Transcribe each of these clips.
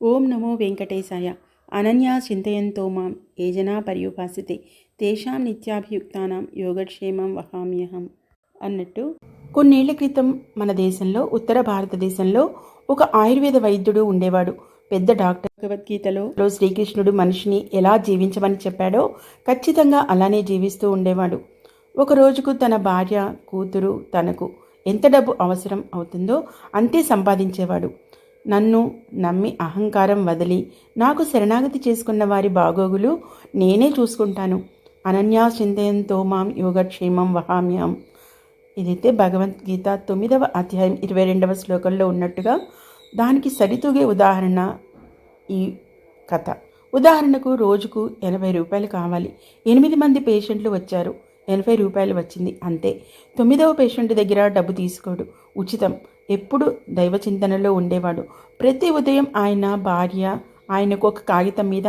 ఓం నమో వెంకటేశాయ. అనన్యా చింతయంతో మాం. ఏ జనా పర్యుపాసితే. తేషాం నిత్యాభియుక్తానాం. యోగక్షేమం వహామ్యహం. అన్నట్టు కొన్నేళ్ళ క్రితం మన దేశంలో ఉత్తర భారతదేశంలో ఒక ఆయుర్వేద వైద్యుడు ఉండేవాడు. పెద్ద డాక్టర్. భగవద్గీతలో శ్రీకృష్ణుడు మనిషిని ఎలా జీవించమని చెప్పాడో ఖచ్చితంగా అలానే జీవిస్తూ ఉండేవాడు. ఒక రోజుకు తన భార్య కూతురు తనకు ఎంత డబ్బు అవసరం అవుతుందో అంతే సంపాదించేవాడు. నన్ను నమ్మి అహంకారం వదిలి నాకు శరణాగతి చేసుకున్న వారి బాగోగులు నేనే చూసుకుంటాను. అనన్యా చింతయంతో మాం యోగక్షేమం వహామ్యం. ఇదైతే భగవద్గీత తొమ్మిదవ అధ్యాయం ఇరవై రెండవ శ్లోకంలో ఉన్నట్టుగా దానికి సరితూగే ఉదాహరణ ఈ కథ. ఉదాహరణకు రోజుకు ఎనభై రూపాయలు కావాలి. ఎనిమిది మంది పేషెంట్లు వచ్చారు. ఎనభై రూపాయలు వచ్చింది. అంతే. తొమ్మిదవ పేషెంట్ దగ్గర డబ్బు తీసుకోడు. ఉచితం. ఎప్పుడు దైవ చింతనలో ఉండేవాడు. ప్రతి ఉదయం ఆయన భార్య ఆయనకు ఒక కాగితం మీద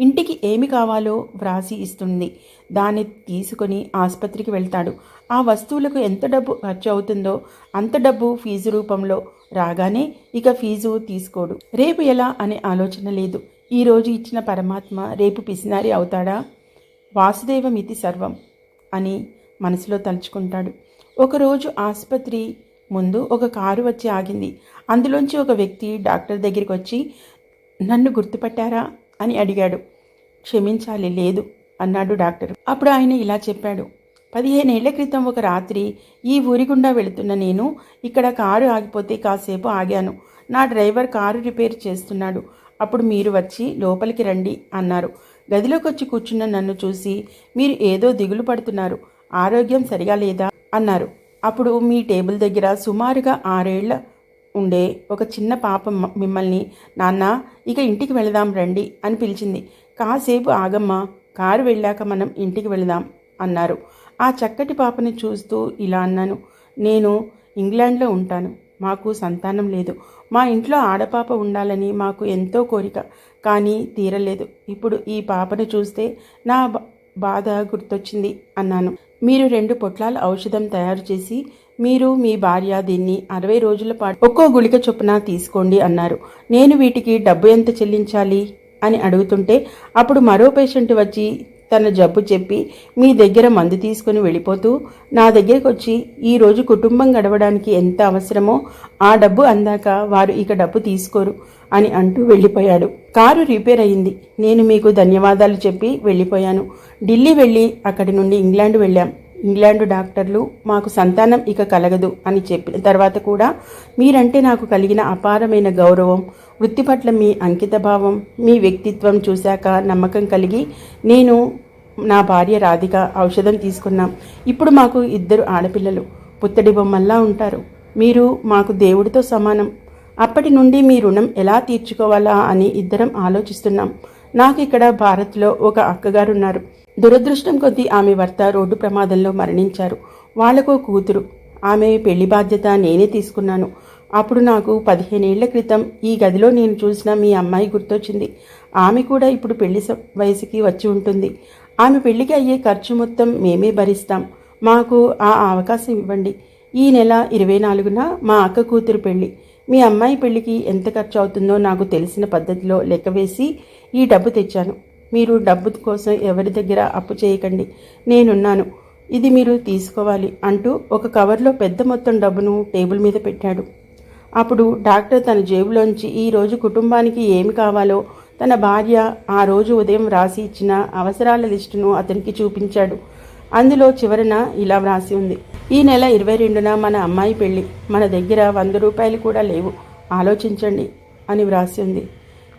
ఇంటికి ఏమి కావాలో వ్రాసి ఇస్తుంది. దాన్ని తీసుకొని ఆసుపత్రికి వెళ్తాడు. ఆ వస్తువులకు ఎంత డబ్బు ఖర్చు అవుతుందో అంత డబ్బు ఫీజు రూపంలో రాగానే ఇక ఫీజు తీసుకోడు. రేపు ఎలా అనే ఆలోచన లేదు. ఈరోజు ఇచ్చిన పరమాత్మ రేపు పిసినారి అవుతాడా? వాసుదేవమితి సర్వం అని మనసులో తలుచుకుంటాడు. ఒకరోజు ఆసుపత్రి ముందు ఒక కారు వచ్చి ఆగింది. అందులోంచి ఒక వ్యక్తి డాక్టర్ దగ్గరికి వచ్చి నన్ను గుర్తుపట్టారా? అని అడిగాడు. క్షమించాలి లేదు అన్నాడు డాక్టర్. అప్పుడు ఆయన ఇలా చెప్పాడు. పదిహేనేళ్ళ క్రితం ఒక రాత్రి ఈ ఊరి గుండా వెళుతున్న నేను ఇక్కడ కారు ఆగిపోతే కాసేపు ఆగాను. నా డ్రైవర్ కారు రిపేర్ చేస్తున్నాడు. అప్పుడు మీరు వచ్చి లోపలికి రండి అన్నారు. గదిలోకి వచ్చి కూర్చున్న నన్ను చూసి మీరు ఏదో దిగులు పడుతున్నారు. ఆరోగ్యం సరిగా లేదా? అన్నారు. అప్పుడు మీ టేబుల్ దగ్గర సుమారుగా ఆరేళ్ళ ఉండే ఒక చిన్న పాప మిమ్మల్ని నాన్న ఇక ఇంటికి వెళదాం రండి అని పిలిచింది. కాసేపు ఆగమ్మ కారు వెళ్ళాక మనం ఇంటికి వెళదాం అన్నారు. ఆ చక్కటి పాపని చూస్తూ ఇలా అన్నాను. నేను ఇంగ్లాండ్లో ఉంటాను. మాకు సంతానం లేదు. మా ఇంట్లో ఆడపాప ఉండాలని మాకు ఎంతో కోరిక కానీ తీరలేదు. ఇప్పుడు ఈ పాపను చూస్తే నా బాధ గుర్తొచ్చింది అన్నాను. మీరు రెండు పొట్లాల ఔషధం తయారు చేసి మీరు మీ భార్య దీన్ని అరవై రోజుల పాటు ఒక్కో గుళిక చొప్పున తీసుకోండి అన్నారు. నేను వీటికి డబ్బు ఎంత చెల్లించాలి? అని అడుగుతుంటే అప్పుడు మరో పేషెంట్ వచ్చి తన జబ్బు చెప్పి మీ దగ్గర మందు తీసుకుని వెళ్ళిపోతూ నా దగ్గరికి వచ్చి ఈరోజు కుటుంబం గడవడానికి ఎంత అవసరమో ఆ డబ్బు అందాక వారు ఇక డబ్బు తీసుకోరు అని అంటూ వెళ్ళిపోయాడు. కారు రిపేర్ అయింది. నేను మీకు ధన్యవాదాలు చెప్పి వెళ్ళిపోయాను. ఢిల్లీ వెళ్ళి అక్కడి నుండి ఇంగ్లాండ్ వెళ్ళాం. ఇంగ్లాండ్ డాక్టర్లు మాకు సంతానం ఇక కలగదు అని చెప్పిన తర్వాత కూడా మీరంటే నాకు కలిగిన అపారమైన గౌరవం వృత్తి పట్ల మీ అంకితభావం మీ వ్యక్తిత్వం చూశాక నమ్మకం కలిగి నేను నా భార్య రాధిక ఔషధం తీసుకున్నాం. ఇప్పుడు మాకు ఇద్దరు ఆడపిల్లలు పుత్తడి బొమ్మల్లా ఉంటారు. మీరు మాకు దేవుడితో సమానం. అప్పటి నుండి మీ రుణం ఎలా తీర్చుకోవాలా అని ఇద్దరం ఆలోచిస్తున్నాం. నాకు ఇక్కడ భారత్లో ఒక అక్కగారు ఉన్నారు. దురదృష్టం కొద్దీ ఆమె భర్త రోడ్డు ప్రమాదంలో మరణించారు. వాళ్ళకు కూతురు. ఆమె పెళ్ళి బాధ్యత నేనే తీసుకున్నాను. అప్పుడు నాకు పదిహేనేళ్ళ క్రితం ఈ గదిలో నేను చూసిన మీ అమ్మాయి గుర్తొచ్చింది. ఆమె కూడా ఇప్పుడు పెళ్ళి వయసుకి వచ్చి ఉంటుంది. ఆమె పెళ్ళికి అయ్యే ఖర్చు మొత్తం మేమే భరిస్తాం. మాకు ఆ అవకాశం ఇవ్వండి. ఈ నెల ఇరవై నాలుగున మా అక్క కూతురు పెళ్ళి. మీ అమ్మాయి పెళ్ళికి ఎంత ఖర్చు అవుతుందో నాకు తెలిసిన పద్ధతిలో లెక్క వేసి ఈ డబ్బు తెచ్చాను. మీరు డబ్బు కోసం ఎవరి దగ్గర అప్పు చేయకండి. నేనున్నాను. ఇది మీరు తీసుకోవాలి అంటూ ఒక కవర్లో పెద్ద మొత్తం డబ్బును టేబుల్ మీద పెట్టాడు. అప్పుడు డాక్టర్ తన జేబులోంచి ఈరోజు కుటుంబానికి ఏమి కావాలో తన భార్య ఆ రోజు ఉదయం రాసి ఇచ్చిన అవసరాల లిస్టును అతనికి చూపించాడు. అందులో చివరన ఇలా వ్రాసి ఉంది. ఈ నెల ఇరవై రెండున మన అమ్మాయి పెళ్ళి. మన దగ్గర వంద రూపాయలు కూడా లేవు. ఆలోచించండి అని వ్రాసి ఉంది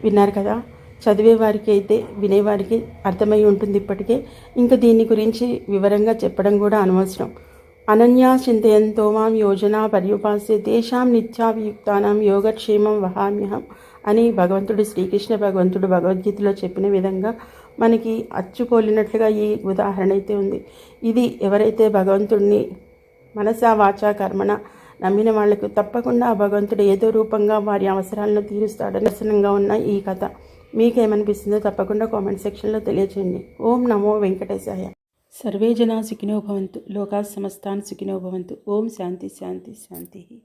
విన్నారు కదా? చదివే వారికి అయితే వినేవారికి అర్థమై ఉంటుంది ఇప్పటికే. ఇంకా దీని గురించి వివరంగా చెప్పడం కూడా అనవసరం. అనన్యా చింతయంతో మాం యోజన పర్యుపాసే తేషాం నిత్యాభియుక్తానం యోగక్షేమం వహామ్యహం అని భగవంతుడు శ్రీకృష్ణ భగవంతుడు భగవద్గీతలో చెప్పిన విధంగా మనకి అచ్చుకోలినట్లుగా ఈ ఉదాహరణ అయితే ఉంది. ఇది ఎవరైతే భగవంతుడిని మనసా వాచా కర్మణ. నమ్మిన వాళ్ళకు తప్పకుండా ఆ భగవంతుడు ఏదో రూపంగా వారి అవసరాలను తీరుస్తాడని దర్శనంగా ఉన్న ఈ కథ. మీకేమనిపిస్తుందో తప్పకుండా కామెంట్ సెక్షన్లో తెలియచేయండి. ఓం నమో వెంకటేశాయ. సర్వే జనా సుఖినో భవంతు. లోకా సమస్తాన్ సుఖినో భవంతు. ఓం శాంతి శాంతి శాంతి.